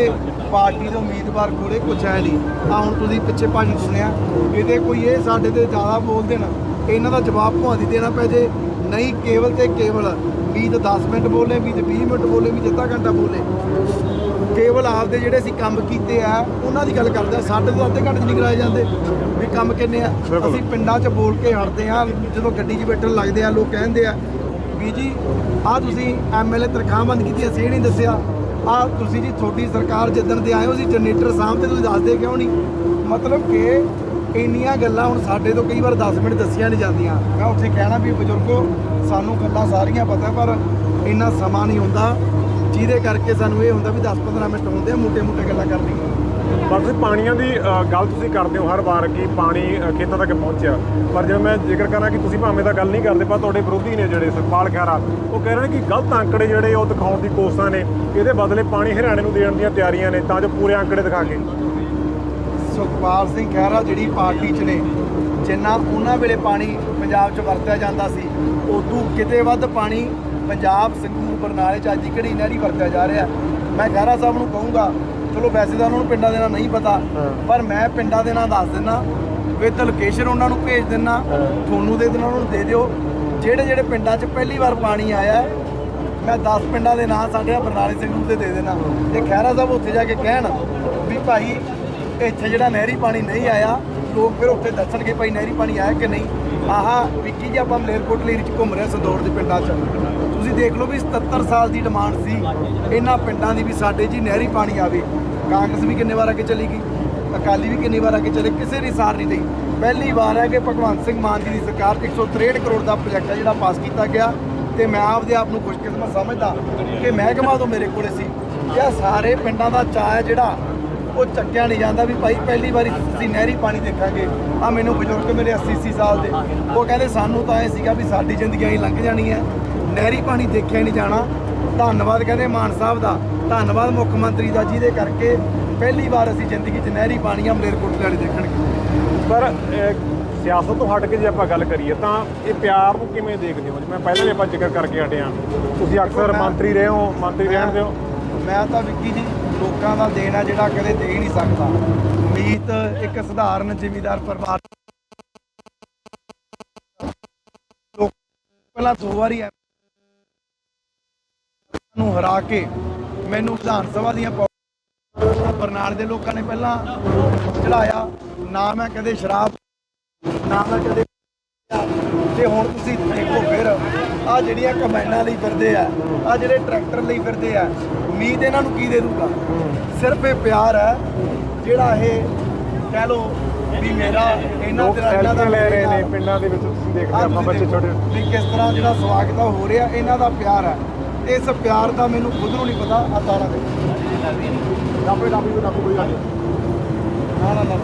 ਪਾਰਟੀ ਦੇ ਉਮੀਦਵਾਰ ਕੋਲੇ ਕੁਛ ਹੈ ਨਹੀਂ। ਆ ਹੁਣ ਤੁਸੀਂ ਪਿੱਛੇ ਭਾਜੀ ਸੁਣਿਆ, ਇਹਦੇ ਕੋਈ ਇਹ ਸਾਡੇ ਤੇ ਜ਼ਿਆਦਾ ਬੋਲਦੇ ਨਾ ਇਹਨਾਂ ਦਾ ਜਵਾਬ ਭਾਵੇਂ ਦੇਣਾ ਪੈ ਜੇ। ਨਹੀਂ ਕੇਵਲ ਤੇ ਕੇਵਲ ਮੀਤ 10 ਮਿੰਟ ਬੋਲੇ ਮੀਤ 20 ਮਿੰਟ ਬੋਲੇ ਮੀਤ ਅੱਧਾ ਘੰਟਾ ਬੋਲੇ। ਕੇਵਲ ਆਪਦੇ ਜਿਹੜੇ ਅਸੀਂ ਕੰਮ ਕੀਤੇ ਆ ਉਹਨਾਂ ਦੀ ਗੱਲ ਕਰਦੇ ਆ। ਸਾਡੇ ਤੋਂ ਅੱਧੇ ਘੰਟੇ 'ਚ ਨਹੀਂ ਕਰਾਏ ਜਾਂਦੇ ਵੀ ਕੰਮ ਕਿੰਨੇ ਆ। ਅਸੀਂ ਪਿੰਡਾਂ 'ਚ ਬੋਲ ਕੇ ਹਟਦੇ ਆ ਜਦੋਂ ਗੱਡੀ 'ਚ ਬੈਠਣ ਲੱਗਦੇ ਆ ਲੋਕ ਕਹਿੰਦੇ ਆ ਵੀ ਜੀ ਆ ਤੁਸੀਂ ਐਮਐਲਏ ਤਨਖਾਹ ਬੰਦ ਕੀਤੀ ਅਸੀਂ ਇਹ ਨਹੀਂ ਦੱਸਿਆ। ਆ ਤੁਸੀਂ ਜੀ ਤੁਹਾਡੀ ਸਰਕਾਰ ਜਿੱਦਣ ਦੇ ਆਏ ਹੋ ਸੀ ਜਨਰੇਟਰ ਸਾਹਮਣੇ ਤੁਸੀਂ ਦੱਸਦੇ ਕਿਉਂ ਨਹੀਂ? ਮਤਲਬ ਕਿ ਇੰਨੀਆਂ ਗੱਲਾਂ ਹੁਣ ਸਾਡੇ ਤੋਂ ਕਈ ਵਾਰ 10 ਮਿੰਟ ਦੱਸੀਆਂ ਨਹੀਂ ਜਾਂਦੀਆਂ। ਮੈਂ ਉੱਥੇ ਕਹਿਣਾ ਵੀ ਬਜ਼ੁਰਗੋ, ਸਾਨੂੰ ਗੱਲਾਂ ਸਾਰੀਆਂ ਪਤਾ, ਪਰ ਇੰਨਾ ਸਮਾਂ ਨਹੀਂ ਹੁੰਦਾ। ਜਿਹਦੇ ਕਰਕੇ ਸਾਨੂੰ ਇਹ ਹੁੰਦਾ ਵੀ 10-15 ਮਿੰਟ ਹੁੰਦੇ ਆ, ਮੋਟੇ-ਮੋਟੇ ਗੱਲਾਂ ਕਰਨੀਆਂ। ਪਰ ਤੁਸੀਂ ਪਾਣੀਆਂ ਦੀ ਗੱਲ ਤੁਸੀਂ ਕਰਦੇ ਹੋ ਹਰ ਵਾਰ ਕਿ ਪਾਣੀ ਖੇਤਾਂ ਤੱਕ ਪਹੁੰਚਿਆ। ਪਰ ਜਦੋਂ ਮੈਂ ਜ਼ਿਕਰ ਕਰਾਂ ਕਿ ਤੁਸੀਂ ਭਾਵੇਂ ਤਾਂ ਗੱਲ ਨਹੀਂ ਕਰਦੇ, ਪਰ ਤੁਹਾਡੇ ਵਿਰੋਧੀ ਨੇ ਜਿਹੜੇ ਸੁਖਪਾਲ ਖਹਿਰਾ, ਉਹ ਕਹਿ ਰਹੇ ਨੇ ਕਿ ਗਲਤ ਅੰਕੜੇ ਜਿਹੜੇ ਉਹ ਦਿਖਾਉਣ ਦੀ ਕੋਸ਼ਿਸ਼ਾਂ ਨੇ, ਇਹਦੇ ਬਦਲੇ ਪਾਣੀ ਹਰਿਆਣੇ ਨੂੰ ਦੇਣ ਦੀਆਂ ਤਿਆਰੀਆਂ ਨੇ, ਤਾਂ ਜੋ ਪੂਰੇ ਅੰਕੜੇ ਦਿਖਾ ਕੇ। ਸੁਖਪਾਲ ਸਿੰਘ ਖਹਿਰਾ ਜਿਹੜੀ ਪਾਰਟੀ 'ਚ ਨੇ ਜਿੰਨਾ ਉਹਨਾਂ ਵੇਲੇ ਪਾਣੀ ਪੰਜਾਬ 'ਚ ਵਰਤਿਆ ਜਾਂਦਾ ਸੀ ਉਦੋਂ ਕਿਤੇ ਵੱਧ ਪਾਣੀ ਪੰਜਾਬ ਸੰਗਰੂਰ ਬਰਨਾਲੇ 'ਚ ਅੱਜ ਘੜੀ ਨਹਿਰੀ ਵਰਤਿਆ ਜਾ ਰਿਹਾ। ਮੈਂ ਖਹਿਰਾ ਸਾਹਿਬ ਨੂੰ ਕਹੂੰਗਾ ਚਲੋ ਵੈਸੇ ਤਾਂ ਉਹਨਾਂ ਨੂੰ ਪਿੰਡਾਂ ਦੇ ਨਾਂ ਨਹੀਂ ਪਤਾ ਪਰ ਮੈਂ ਪਿੰਡਾਂ ਦੇ ਨਾਂ ਦੱਸ ਦਿੰਨਾ ਵਿਦ ਲੋਕੇਸ਼ਨ ਉਹਨਾਂ ਨੂੰ ਭੇਜ ਦਿੰਨਾ ਤੁਹਾਨੂੰ ਦੇ ਦੇਣਾ ਉਹਨਾਂ ਨੂੰ ਦੇ ਦਿਓ। ਜਿਹੜੇ ਜਿਹੜੇ ਪਿੰਡਾਂ 'ਚ ਪਹਿਲੀ ਵਾਰ ਪਾਣੀ ਆਇਆ ਮੈਂ 10 ਪਿੰਡਾਂ ਦੇ ਨਾਂ ਸਾਡੇ ਬਰਨਾਲੇ ਸੰਗਰੂਰ ਦੇ ਦੇ ਦੇਣਾ ਤੇ ਖਹਿਰਾ ਸਾਹਿਬ ਉੱਥੇ ਜਾ ਕੇ ਕਹਿਣ ਵੀ ਭਾਈ ਇੱਥੇ ਜਿਹੜਾ ਨਹਿਰੀ ਪਾਣੀ ਨਹੀਂ ਆਇਆ, ਲੋਕ ਫਿਰ ਉੱਥੇ ਦੱਸਣਗੇ ਭਾਈ ਨਹਿਰੀ ਪਾਣੀ ਆਇਆ ਕਿ ਨਹੀਂ। ਆਹਾ, ਵਿੱਕੀ ਜੀ, ਆਪਾਂ ਮਲੇਰਕੋਟਲੇ ਵਿੱਚ ਘੁੰਮ ਰਹੇ ਸਦੌੜ ਦੇ ਪਿੰਡਾਂ 'ਚ। ਤੁਸੀਂ ਦੇਖ ਲਓ ਵੀ 77 ਸਾਲ ਦੀ ਡਿਮਾਂਡ ਸੀ, ਇਹਨਾਂ ਪਿੰਡਾਂ ਦੀ ਵੀ ਸਾਡੇ ਜੀ ਨਹਿਰੀ ਪਾਣੀ ਆਵੇ। ਕਾਂਗਰਸ ਵੀ ਕਿੰਨੇ ਵਾਰ ਅੱਗੇ ਚਲੀ ਗਈ, ਅਕਾਲੀ ਵੀ ਕਿੰਨੀ ਵਾਰ ਅੱਗੇ ਚਲੇ, ਕਿਸੇ ਨੇ ਸਾਰ ਨਹੀਂ ਦੇਈ। ਪਹਿਲੀ ਵਾਰ ਹੈ ਕਿ ਭਗਵੰਤ ਸਿੰਘ ਮਾਨ ਜੀ ਦੀ ਸਰਕਾਰ 'ਚ 163 ਕਰੋੜ ਦਾ ਪ੍ਰੋਜੈਕਟ ਹੈ ਜਿਹੜਾ ਪਾਸ ਕੀਤਾ ਗਿਆ। ਤੇ ਮੈਂ ਆਪਦੇ ਆਪ ਨੂੰ ਖੁਸ਼ਕਿਸਮਤ ਸਮਝਦਾ ਕਿ ਮਹਿਕਮਾ ਤੋਂ ਮੇਰੇ ਕੋਲੇ ਸੀ। ਇਹ ਸਾਰੇ ਪਿੰਡਾਂ ਦਾ ਚਾਅ ਹੈ ਜਿਹੜਾ ਉਹ ਚੱਕਿਆ ਨਹੀਂ ਜਾਂਦਾ ਵੀ ਭਾਈ ਪਹਿਲੀ ਵਾਰੀ ਅਸੀਂ ਨਹਿਰੀ ਪਾਣੀ ਦੇਖਾਂਗੇ। ਆ ਮੈਨੂੰ ਬਜ਼ੁਰਗ ਮੇਰੇ 80 80 ਸਾਲ ਦੇ। ਉਹ ਕਹਿੰਦੇ ਸਾਨੂੰ ਤਾਂ ਇਹ ਸੀਗਾ ਵੀ ਸਾਡੀ ਜ਼ਿੰਦਗੀ ਐਂ ਲੰਘ ਜਾਣੀ ਹੈ ਨਹਿਰੀ ਪਾਣੀ ਦੇਖਿਆ ਨਹੀਂ ਜਾਣਾ। ਧੰਨਵਾਦ ਕਹਿੰਦੇ ਮਾਨ ਸਾਹਿਬ ਦਾ। ਧੰਨਵਾਦ ਮੁੱਖ ਮੰਤਰੀ ਦਾ ਜਿਹਦੇ ਕਰਕੇ ਪਹਿਲੀ ਵਾਰ ਅਸੀਂ ਜ਼ਿੰਦਗੀ 'ਚ ਨਹਿਰੀ ਪਾਣੀ ਆ ਮਲੇਰਕੋਟਲੇ ਵਾਲੇ ਦੇਖਣਗੇ। ਪਰ ਸਿਆਸਤ ਤੋਂ ਹਟ ਕੇ ਜੇ ਆਪਾਂ ਗੱਲ ਕਰੀਏ ਤਾਂ ਇਹ ਪਿਆਰ ਨੂੰ ਕਿਵੇਂ ਦੇਖਦੇ ਹੋ? ਜਿਵੇਂ ਪਹਿਲਾਂ ਵੀ ਆਪਾਂ ਜ਼ਿਕਰ ਕਰਕੇ ਹਟੇ ਹਾਂ। ਤੁਸੀਂ ਅਕਸਰ ਮੰਤਰੀ ਰਹੇ ਹੋ ਮੰਤਰੀ ਰਹਿਣ ਦੇ ਹੋ। ਮੈਂ ਤਾਂ ਵਿੱਕੀ ਜੀ ਲੋਕਾਂ ਦਾ ਦੇਣ ਆ ਜਿਹੜਾ ਕਦੇ ਦੇ ਹੀ ਨਹੀਂ ਸਕਦਾ। ਮੀਤ ਇੱਕ ਸਧਾਰਨ ਜ਼ਿਮੀਦਾਰ ਪਰਿਵਾਰ ਪਹਿਲਾਂ ਦੋ ਵਾਰੀ ਐਮ ਨੂੰ ਹਰਾ ਕੇ ਮੈਨੂੰ ਵਿਧਾਨ ਸਭਾ ਦੀਆਂ ਪੌ- ਬਰਨਾਲੇ ਦੇ ਲੋਕਾਂ ਨੇ ਪਹਿਲਾਂ ਚੜਾਇਆ ਨਾ ਮੈਂ ਕਦੇ ਸ਼ਰਾਬ, ਨਾ ਮੈਂ ਕਦੇ ਤੇ ਹੁਣ ਤੁਸੀਂ ਦੇਖੋ ਫਿਰ ਆ ਜਿਹੜੀਆਂ ਕੰਬਾਈਨਾਂ ਲਈ ਫਿਰਦੇ ਆ ਆ ਜਿਹੜੇ ਟਰੈਕਟਰ ਲਈ ਫਿਰਦੇ ਆ ਉਮੀਦ ਇਹਨਾਂ ਨੂੰ ਕੀ ਦੇ ਦੂਗਾ? ਸਿਰਫ ਇਹ ਪਿਆਰ ਹੈ ਜਿਹੜਾ ਇਹ ਕਹਿ ਲੋ ਵੀ ਮੇਰਾ ਇਹਨਾਂ ਦੇ ਇਹਨਾਂ ਦਾ ਲੈ ਰਹੇ ਨੇ। ਪਿੰਡਾਂ ਦੇ ਵਿੱਚ ਤੁਸੀਂ ਦੇਖਦੇ ਆਪਾਂ ਬੱਚੇ ਛੋਟੇ ਵੀ ਕਿਸ ਤਰ੍ਹਾਂ ਜਿਹੜਾ ਸਵਾਗਤ ਹੋ ਰਿਹਾ ਇਹਨਾਂ ਦਾ ਪਿਆਰ ਹੈ ਇਸ ਪਿਆਰ ਦਾ ਮੈਨੂੰ ਖੁਦ ਨੂੰ ਨਹੀਂ ਪਤਾ ਆ ਤਾਰਾ ਦੇ ਡਾਬੇ ਡਾਬੇ ਵੀ ਕੋਈ ਗੱਲ ਨਾ ਨਾ ਨਾ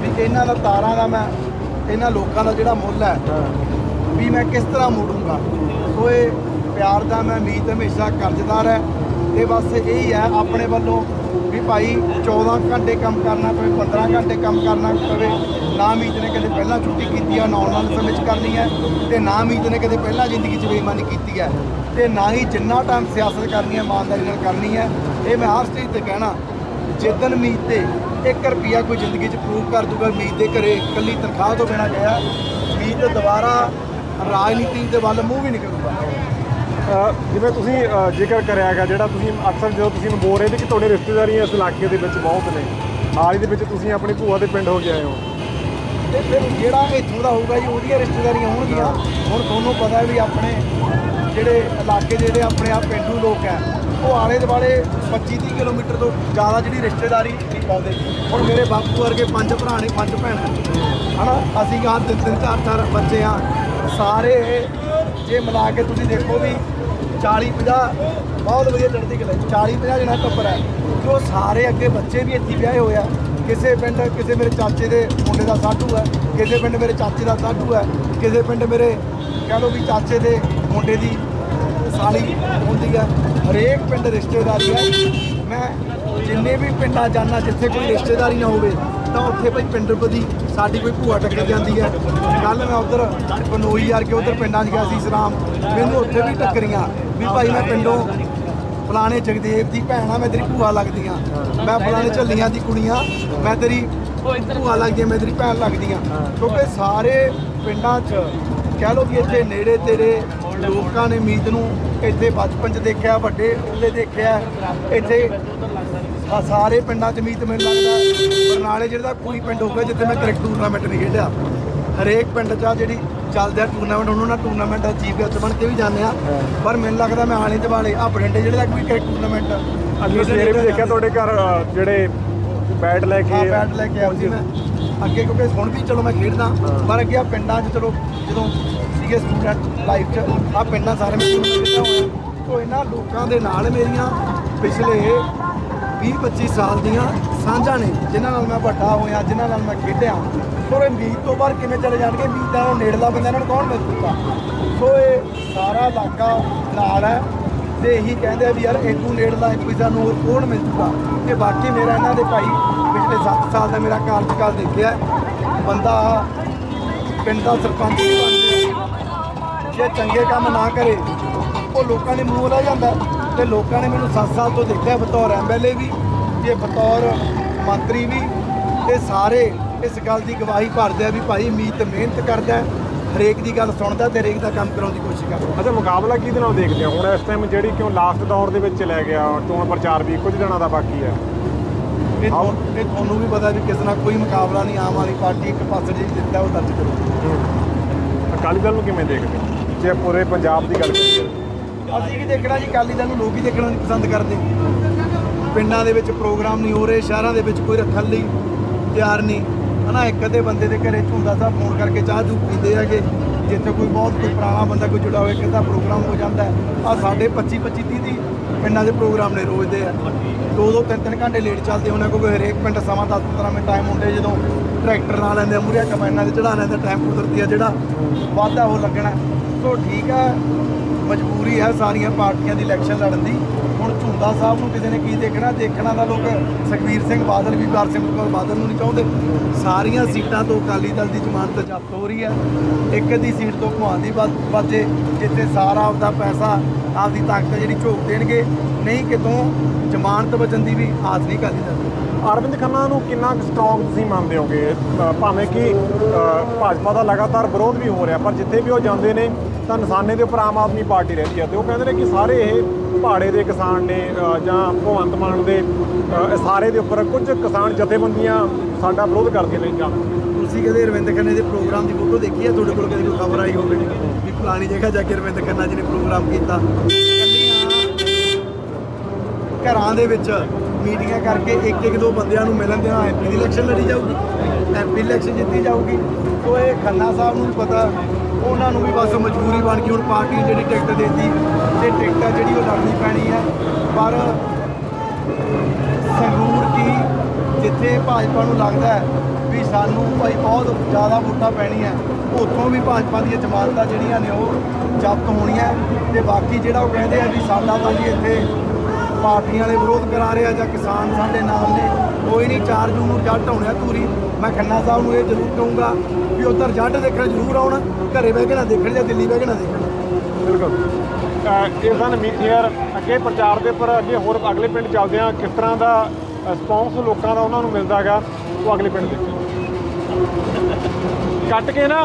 ਵੀ ਇਹਨਾਂ ਦਾ ਤਾਰਾਂ ਦਾ ਮੈਂ ਇਹਨਾਂ ਲੋਕਾਂ ਦਾ ਜਿਹੜਾ ਮੁੱਲ ਹੈ ਵੀ ਮੈਂ ਕਿਸ ਤਰ੍ਹਾਂ ਮੋੜੂੰਗਾ। ਸੋ ਇਹ ਪਿਆਰ ਦਾ ਮੈਂ ਉਮੀਦ ਹਮੇਸ਼ਾ ਕਰਜ਼ਦਾਰ ਹੈ ਤੇ ਬਸ ਇਹੀ ਹੈ ਆਪਣੇ ਵੱਲੋਂ ਵੀ ਭਾਈ 14 ਘੰਟੇ ਕੰਮ ਕਰਨਾ ਪਵੇ 15 ਘੰਟੇ ਕੰਮ ਕਰਨਾ ਪਵੇ। ਨਾ ਉਮੀਦ ਨੇ ਕਦੇ ਪਹਿਲਾਂ ਛੁੱਟੀ ਕੀਤੀ ਹੈ ਆਉਣ ਵਾਲੇ ਸਮੇਂ 'ਚ ਕਰਨੀ ਹੈ ਤੇ ਨਾ ਉਮੀਦ ਨੇ ਕਦੇ ਪਹਿਲਾਂ ਜ਼ਿੰਦਗੀ 'ਚ ਬੇਈਮਾਨੀ ਕੀਤੀ ਹੈ। ਤੇ ਨਾ ਹੀ ਜਿੰਨਾ ਟਾਈਮ ਸਿਆਸਤ ਕਰਨੀ ਹੈ ਇਮਾਨਦਾਰੀ ਨਾਲ ਕਰਨੀ ਹੈ ਇਹ ਮੈਂ ਹਰ ਸਟੇਜ ਤੇ ਕਹਿਣਾ। ਜਿੱਦਨ ਉਮੀਦ ਤੇ 1 ਰੁਪਿਆ ਕੋਈ ਜ਼ਿੰਦਗੀ 'ਚ ਪ੍ਰੂਵ ਕਰ ਦੂਗਾ ਉਮੀਦ ਦੇ ਘਰੇ ਇਕੱਲੀ ਤਨਖਾਹ ਤੋਂ ਬਿਨਾ ਗਿਆ ਉਮੀਦ ਦੁਬਾਰਾ ਰਾਜਨੀਤੀ ਦੇ ਵੱਲ ਮੂੰਹ ਵੀ ਨਹੀਂ ਕਰੂਗਾ। ਜਿਵੇਂ ਤੁਸੀਂ ਜ਼ਿਕਰ ਕਰਿਆ ਹੈਗਾ ਜਿਹੜਾ ਤੁਸੀਂ ਅਕਸਰ ਜਦੋਂ ਤੁਸੀਂ ਬੋਲ ਰਹੇ ਸੀ ਕਿ ਤੁਹਾਡੇ ਰਿਸ਼ਤੇਦਾਰੀਆਂ ਇਸ ਇਲਾਕੇ ਦੇ ਵਿੱਚ ਬਹੁਤ ਨੇ ਹਾਲ ਹੀ ਦੇ ਵਿੱਚ ਤੁਸੀਂ ਆਪਣੀ ਭੂਆ ਦੇ ਪਿੰਡ ਹੋ ਕੇ ਆਏ ਹੋ। ਤੇ ਫਿਰ ਜਿਹੜਾ ਇੱਥੋਂ ਦਾ ਹੋਊਗਾ ਜੀ ਉਹਦੀਆਂ ਰਿਸ਼ਤੇਦਾਰੀਆਂ ਹੋਣਗੀਆਂ। ਹੁਣ ਤੁਹਾਨੂੰ ਪਤਾ ਹੈ ਵੀ ਆਪਣੇ ਜਿਹੜੇ ਇਲਾਕੇ ਦੇ ਜਿਹੜੇ ਆਪਣੇ ਆਪ ਪਿੰਡੂ ਲੋਕ ਹੈ ਉਹ ਆਲੇ ਦੁਆਲੇ 25 30 ਕਿਲੋਮੀਟਰ ਤੋਂ ਜ਼ਿਆਦਾ ਜਿਹੜੀ ਰਿਸ਼ਤੇਦਾਰੀ ਨਹੀਂ ਪਾਉਂਦੇ। ਹੁਣ ਮੇਰੇ ਬਾਪੂ ਵਰਗੇ ਪੰਜ ਭਰਾ ਨੇ, ਪੰਜ ਭੈਣਾਂ ਹਨਾ? ਅਸੀਂ ਗਾਂ ਤਿੰਨ ਤਿੰਨ, ਚਾਰ ਚਾਰ ਬੱਚੇ ਆ। ਸਾਰੇ ਜੇ ਮਿਲਾ ਕੇ ਤੁਸੀਂ ਦੇਖੋ ਵੀ 40 50 ਬਹੁਤ ਵਧੀਆ ਚੜ੍ਹਦੀ ਕਲਾ 40 50 ਜਣਾ ਟੱਬਰ ਹੈ। ਜੋ ਸਾਰੇ ਅੱਗੇ ਬੱਚੇ ਵੀ ਇੱਥੇ ਵਿਆਹੇ ਹੋਏ ਆ। ਕਿਸੇ ਪਿੰਡ, ਕਿਸੇ ਮੇਰੇ ਚਾਚੇ ਦੇ ਮੁੰਡੇ ਦਾ ਸਾਧੂ ਹੈ। ਕਿਸੇ ਪਿੰਡ ਮੇਰੇ ਚਾਚੇ ਦਾ ਸਾਧੂ ਹੈ। ਕਿਸੇ ਪਿੰਡ ਮੇਰੇ ਕਹਿ ਲਓ ਵੀ ਚਾਚੇ ਦੇ ਮੁੰਡੇ ਦੀ ਸਾਲੀ ਹੁੰਦੀ ਹੈ। ਹਰੇਕ ਪਿੰਡ ਰਿਸ਼ਤੇਦਾਰੀ ਹੈ ਮੈਂ ਜਿੰਨੇ ਵੀ ਪਿੰਡਾਂ ਜਾਣਾ, ਜਿੱਥੇ ਕੋਈ ਰਿਸ਼ਤੇਦਾਰੀ ਨਾ ਹੋਵੇ, ਤਾਂ ਉੱਥੇ ਭਾਈ ਪਿੰਡ ਬਦੀ ਸਾਡੀ ਕੋਈ ਭੂਆ ਟੱਕਰ ਜਾਂਦੀ ਹੈ ਕੱਲ ਮੈਂ ਉਧਰ ਬਨੋਈ ਯਾਰ ਕੇ ਉਧਰ ਪਿੰਡਾਂ 'ਚ ਗਿਆ ਸੀ ਸਰਾਮ। ਮੈਨੂੰ ਉੱਥੇ ਵੀ ਟੱਕਰੀਆਂ ਵੀ ਭਾਈ ਮੈਂ ਪਿੰਡੋਂ ਫਲਾਣੇ ਜਗਦੇਵ ਦੀ ਭੈਣ ਆ, ਮੈਂ ਤੇਰੀ ਭੂਆ ਲੱਗਦੀ ਆ ਮੈਂ ਫਲਾਣੇ ਝੱਲੀਆਂ ਦੀ ਕੁੜੀਆਂ, ਮੈਂ ਤੇਰੀ ਭੂਆ ਲੱਗਦੀ ਆ ਮੈਂ ਤੇਰੀ ਭੈਣ ਲੱਗਦੀ ਆ ਕਿਉਂਕਿ ਸਾਰੇ ਪਿੰਡਾਂ 'ਚ ਕਹਿ ਲਓ ਕਿ ਇੱਥੇ ਨੇੜੇ ਤੇਰੇ ਲੋਕਾਂ ਨੇ ਮੀਤ ਨੂੰ ਇੱਥੇ ਬਚਪਨ 'ਚ ਦੇਖਿਆ ਵੱਡੇ ਉਹਦੇ ਦੇਖਿਆ ਇੱਥੇ ਸਾਰੇ ਪਿੰਡਾਂ 'ਚ ਮੀਤ ਮੈਨੂੰ ਲੱਗਦਾ ਬਰਨਾਲੇ ਜਿਹੜਾ ਕੋਈ ਪਿੰਡ ਹੋਊਗਾ ਜਿੱਥੇ ਮੈਂ ਕ੍ਰਿਕਟ ਟੂਰਨਾਮੈਂਟ ਨਹੀਂ ਖੇਡਿਆ। ਹਰੇਕ ਪਿੰਡ 'ਚ ਆ ਜਿਹੜੀ ਚੱਲਦੇ ਆ ਟੂਰਨਾਮੈਂਟ ਉਹਨਾਂ ਨਾਲ ਟੂਰਨਾਮੈਂਟ ਚੀਫ ਗੈਸਟ ਬਣ ਕੇ ਵੀ ਜਾਂਦੇ ਆ। ਪਰ ਮੈਨੂੰ ਲੱਗਦਾ ਮੈਂ ਆਲੇ ਦੁਆਲੇ ਆ ਬਰਿੰਡੇ ਜਿਹੜੇ ਤੱਕ ਵੀ ਕ੍ਰਿਕਟ ਟੂਰਨਾਮੈਂਟ ਅੱਜ ਸਵੇਰੇ ਵੀ ਦੇਖਿਆ ਤੁਹਾਡੇ ਘਰ ਜਿਹੜੇ ਬੈਟ ਲੈ ਕੇ ਬੈਟ ਲੈ ਕੇ ਸੀ ਮੈਂ। ਅੱਗੇ ਕਿਉਂਕਿ ਹੁਣ ਵੀ ਚਲੋ ਮੈਂ ਖੇਡਦਾ ਪਰ ਅੱਗੇ ਆ ਪਿੰਡਾਂ 'ਚ ਚਲੋ ਜਦੋਂ ਸੀਗੇ ਸਟੂਡੈਂਟ ਲਾਈਫ 'ਚ ਆ ਪਿੰਡਾਂ ਸਾਰੇ ਮੈਂ ਟੂਰਨਾਮੈਂਟ ਖੇਡਿਆ ਹੋਇਆ। ਤੋ ਇਹਨਾਂ ਲੋਕਾਂ ਦੇ ਨਾਲ ਮੇਰੀਆਂ ਪਿਛਲੇ 20 25 ਸਾਲ ਦੀਆਂ ਸਾਂਝਾਂ ਨੇ, ਜਿਨ੍ਹਾਂ ਨਾਲ ਮੈਂ ਵੱਡਾ ਹੋਇਆ, ਜਿਨ੍ਹਾਂ ਨਾਲ ਮੈਂ ਖੇਡਿਆ। ਸੋ ਇਹ ਮੀਤ ਤੋਂ ਬਾਹਰ ਕਿਵੇਂ ਚਲੇ ਜਾਣਗੇ? ਮੀਤ ਦਾ ਉਹ ਨੇੜਲਾ ਬੰਦਾ, ਇਹਨਾਂ ਨੂੰ ਕੌਣ ਮਿਲ ਜੂਗਾ ਸੋ ਇਹ ਸਾਰਾ ਇਲਾਕਾ ਨਾਲ ਹੈ ਤੇ ਇਹੀ ਕਹਿੰਦੇ ਆ ਵੀ ਯਾਰ ਇਹਨੂੰ ਨੇੜਲਾ ਕੋਈ ਸਾਨੂੰ ਹੋਰ ਕੌਣ ਮਿਲ ਜੂਗਾ ਤੇ ਬਾਕੀ ਮੇਰਾ ਇਹਨਾਂ ਦੇ ਭਾਈ ਪਿਛਲੇ 7 ਸਾਲ ਦਾ ਮੇਰਾ ਕਾਰਜਕਾਲ ਦੇਖਿਆ। ਬੰਦਾ ਪਿੰਡ ਦਾ ਸਰਪੰਚ ਵੀ ਬਣ ਜੇ ਜੇ ਚੰਗੇ ਕੰਮ ਨਾ ਕਰੇ, ਉਹ ਲੋਕਾਂ ਦੇ ਮੂੰਹ ਰਹਿ ਜਾਂਦਾ। ਤੇ ਲੋਕਾਂ ਨੇ ਮੈਨੂੰ 7 ਸਾਲ ਤੋਂ ਦੇਖਿਆ ਬਤੌਰ ਐਮਐਲਏ ਵੀ, ਤੇ ਬਤੌਰ ਮੰਤਰੀ ਵੀ, ਤੇ ਸਾਰੇ ਇਸ ਗੱਲ ਦੀ ਗਵਾਹੀ ਭਰਦੇ ਆ ਵੀ ਭਾਈ ਮੀਤ ਮਿਹਨਤ ਕਰਦਾ ਹਰੇਕ ਦੀ ਗੱਲ ਸੁਣਦਾ ਤੇ ਹਰੇਕ ਦਾ ਕੰਮ ਕਰਾਉਣ ਦੀ ਕੋਸ਼ਿਸ਼ ਕਰਦਾ। ਅੱਛਾ, ਮੁਕਾਬਲਾ ਕਿਹਦੇ ਨਾਲ ਦੇਖਦੇ ਹੋ? ਹੁਣ ਇਸ ਟਾਈਮ ਜਿਹੜੀ ਕਿਉਂ ਲਾਸਟ ਦੌਰ ਦੇ ਵਿੱਚ ਲੈ ਗਿਆ, ਚੋਣ ਪ੍ਰਚਾਰ ਵੀ ਕੁਝ ਦਿਨਾਂ ਦਾ ਬਾਕੀ ਹੈ। ਇਹ ਤੁਹਾਨੂੰ ਇਹ ਤੁਹਾਨੂੰ ਵੀ ਪਤਾ ਵੀ ਕਿਸੇ ਨਾਲ ਕੋਈ ਮੁਕਾਬਲਾ ਨਹੀਂ ਆਮ ਆਦਮੀ ਪਾਰਟੀ ਇੱਕ ਪਾਸੇ ਜਿਹੜੀ ਜਿੱਤਦਾ ਉਹ ਦਰਜ ਕਰੋ। ਅਕਾਲੀ ਦਲ ਨੂੰ ਕਿਵੇਂ ਦੇਖਦੇ ਹੋ? ਜੇ ਪੂਰੇ ਪੰਜਾਬ ਦੀ ਗੱਲ ਕਰੀਏ। ਅਸੀਂ ਕੀ ਦੇਖਣਾ ਜੀ? ਅਕਾਲੀ ਦਲ ਨੂੰ ਲੋਕ ਹੀ ਦੇਖਣਾ ਨਹੀਂ ਪਸੰਦ ਕਰਦੇ। ਪਿੰਡਾਂ ਦੇ ਵਿੱਚ ਪ੍ਰੋਗਰਾਮ ਨਹੀਂ ਹੋ ਰਹੇ ਸ਼ਹਿਰਾਂ ਦੇ ਵਿੱਚ ਕੋਈ ਰੱਖਣ ਲਈ ਤਿਆਰ ਨਹੀਂ। ਹਨਾ ਇੱਕ ਅੱਧੇ ਬੰਦੇ ਦੇ ਘਰੇ ਝੁੰਦਾ ਸਾਹਿਬ ਫੋਨ ਕਰਕੇ ਚਾਹ ਚੂ ਪੀਂਦੇ ਹੈਗੇ। ਜਿੱਥੇ ਕੋਈ ਬਹੁਤ ਕੋਈ ਪੁਰਾਣਾ ਬੰਦਾ ਕੋਈ ਜੁੜਾ ਹੋਵੇ ਕਿਦਾ ਪ੍ਰੋਗਰਾਮ ਹੋ ਜਾਂਦਾ ਆ ਸਾਡੇ 25 25 30 30 ਪਿੰਡਾਂ ਦੇ ਪ੍ਰੋਗਰਾਮ ਨੇ ਰੋਜ਼ ਦੇ ਆ। ਦੋ ਦੋ ਤਿੰਨ ਤਿੰਨ ਘੰਟੇ ਲੇਟ ਚੱਲਦੇ ਉਹਨਾਂ ਕੋਲ ਹਰੇਕ ਪਿੰਡ ਸਮਾਂ 10 15 ਮਿੰਟ ਟਾਈਮ ਹੁੰਦੇ ਜਦੋਂ ਟਰੈਕਟਰ ਨਾਲ ਲੈਂਦੇ ਮੂਰੀਆ ਕਮਾਈਨਾਂ ਦੇ ਚੜਾ ਲੈਂਦੇ ਟਾਈਮ ਕੁਦਰਤੀ ਆ ਜਿਹੜਾ ਵਾਧਾ ਉਹ ਲੱਗਣਾ। ਸੋ ਠੀਕ ਆ, ਮਜਬੂਰੀ ਹੈ ਸਾਰੀਆਂ ਪਾਰਟੀਆਂ ਦੀ ਇਲੈਕਸ਼ਨ ਲੜਨ ਦੀ। ਹੁਣ ਝੁੰਦਾ ਸਾਹਿਬ ਨੂੰ ਕਿਸੇ ਨੇ ਕੀ ਦੇਖਣਾ? ਦੇਖਣਾ ਤਾਂ ਲੋਕ ਸੁਖਬੀਰ ਸਿੰਘ ਬਾਦਲ ਵੀ ਹਰਸਿਮਰਤ ਕੌਰ ਬਾਦਲ ਨੂੰ ਨਹੀਂ ਚਾਹੁੰਦੇ। ਸਾਰੀਆਂ ਸੀਟਾਂ ਤੋਂ ਅਕਾਲੀ ਦਲ ਦੀ ਜ਼ਮਾਨਤ ਜ਼ਬਤ ਹੋ ਰਹੀ ਹੈ। ਇੱਕ ਦੀ ਸੀਟ ਤੋਂ ਭਵਾਨ ਦੀ ਬਾਜੇ ਜਿੱਥੇ ਸਾਰਾ ਆਪਦਾ ਪੈਸਾ, ਆਪਦੀ ਤਾਕਤ ਜਿਹੜੀ ਝੋਕ ਦੇਣਗੇ। ਨਹੀਂ ਕਿਤੋਂ ਜ਼ਮਾਨਤ ਬਚਣ ਦੀ ਵੀ ਆਸ ਨਹੀਂ ਕਰਦੀ ਦਲ ਅਰਵਿੰਦ ਖੰਨਾ ਨੂੰ ਕਿੰਨਾ ਸਟਰੋਂਗ ਤੁਸੀਂ ਮੰਨਦੇ ਹੋਗੇ? ਭਾਵੇਂ ਕਿ ਭਾਜਪਾ ਦਾ ਲਗਾਤਾਰ ਵਿਰੋਧ ਵੀ ਹੋ ਰਿਹਾ, ਪਰ ਜਿੱਥੇ ਵੀ ਉਹ ਜਾਂਦੇ ਨੇ ਤਾਂ ਨਿਸ਼ਾਨੇ ਦੇ ਉੱਪਰ ਆਮ ਆਦਮੀ ਪਾਰਟੀ ਰਹਿੰਦੀ ਹੈ ਤੇ ਉਹ ਕਹਿੰਦੇ ਨੇ ਕਿ ਸਾਰੇ ਇਹ ਪਹਾੜੇ ਦੇ ਕਿਸਾਨ ਨੇ ਜਾਂ ਭਗਵੰਤ ਮਾਨ ਦੇ ਅ, ਇਸ਼ਾਰੇ ਦੇ ਉੱਪਰ ਕੁਝ ਕਿਸਾਨ ਜਥੇਬੰਦੀਆਂ ਸਾਡਾ ਵਿਰੋਧ ਕਰਦੀਆਂ ਨੇ ਜਾਂ ਤੁਸੀਂ ਕਦੇ ਰਵਿੰਦਰ ਖੰਨੇ ਦੇ ਪ੍ਰੋਗਰਾਮ ਦੀ ਫੋਟੋ ਦੇਖੀ ਹੈ ਤੁਹਾਡੇ ਕੋਲ ਕਦੇ ਕੋਈ ਖਬਰ ਆਈ ਹੋਵੇ? ਵੀ ਫਲਾਣੀ ਜਗ੍ਹਾ ਜਾ ਕੇ ਰਵਿੰਦਰ ਖੰਨਾ ਜੀ ਨੇ ਪ੍ਰੋਗਰਾਮ ਕੀਤਾ। ਘਰਾਂ ਦੇ ਵਿੱਚ ਮੀਟਿੰਗਾਂ ਕਰਕੇ ਇੱਕ ਇੱਕ ਦੋ ਬੰਦਿਆਂ ਨੂੰ ਮਿਲਣ ਦੇ ਦੇਣਾ ਐਮਪੀ ਦੀ ਇਲੈਕਸ਼ਨ ਲੜੀ ਜਾਊਗੀ। ਐਮਪੀ ਇਲੈਕਸ਼ਨ ਜਿੱਤੀ ਜਾਊਗੀ। ਸੋ ਇਹ ਖੰਨਾ ਸਾਹਿਬ ਨੂੰ ਪਤਾ ਉਹਨਾਂ ਨੂੰ ਵੀ ਬਸ ਮਜਬੂਰੀ ਬਣ ਗਈ, ਹੁਣ ਪਾਰਟੀ ਜਿਹੜੀ ਟਿਕਟ ਦੇਤੀ ਤੇ ਟਿਕਟ ਆ ਜਿਹੜੀ ਉਹ ਲੜਨੀ ਪੈਣੀ ਹੈ ਪਰ ਸੰਗਰੂਰ ਕੀ ਜਿੱਥੇ ਭਾਜਪਾ ਨੂੰ ਲੱਗਦਾ ਵੀ ਸਾਨੂੰ ਭਾਈ ਬਹੁਤ ਜ਼ਿਆਦਾ ਵੋਟਾਂ ਪੈਣੀਆਂ, ਉੱਥੋਂ ਵੀ ਭਾਜਪਾ ਦੀਆਂ ਜ਼ਮਾਨਤਾਂ ਜਿਹੜੀਆਂ ਨੇ ਉਹ ਜ਼ਬਤ ਹੋਣੀਆਂ ਤੇ ਬਾਕੀ ਜਿਹੜਾ ਉਹ ਕਹਿੰਦੇ ਆ ਵੀ ਸਾਡਾ ਤਾਂ ਜੀ ਇੱਥੇ ਪਾਰਟੀਆਂ ਵਾਲੇ ਵਿਰੋਧ ਕਰਾ ਰਿਹਾ ਜਾਂ ਕਿਸਾਨ ਸਾਡੇ ਨਾਲ ਨੇ ਕੋਈ ਨਹੀਂ 4 ਜੂਨ ਨੂੰ ਜੱਟ ਹੋਣਿਆ ਧੂਰੀ। ਮੈਂ ਖੰਨਾ ਸਾਹਿਬ ਨੂੰ ਇਹ ਜ਼ਰੂਰ ਕਹੂੰਗਾ ਵੀ ਉੱਧਰ ਜੱਟ ਦੇਖਣ ਜ਼ਰੂਰ ਆਉਣ ਘਰੇ ਬਹਿ ਕੇ ਨਾ ਦੇਖਣ ਜਾਂ ਦਿੱਲੀ ਬਹਿ ਕੇ ਨਾ ਦੇਖਣ। ਬਿਲਕੁਲ। ਅ, ਇਹ ਸਨ ਮੀਥੀਅਰ ਅੱਗੇ ਪ੍ਰਚਾਰ ਦੇ ਉੱਪਰ ਅੱਗੇ ਹੋਰ ਅਗਲੇ ਪਿੰਡ ਚੱਲਦੇ ਆ ਕਿਸ ਤਰ੍ਹਾਂ ਦਾ ਰਿਸਪੌਂਸ ਲੋਕਾਂ ਦਾ ਉਹਨਾਂ ਨੂੰ ਮਿਲਦਾ ਹੈਗਾ ਉਹ ਅਗਲੇ ਪਿੰਡ ਦੇਖੋ ਕੱਟ ਕੇ ਨਾ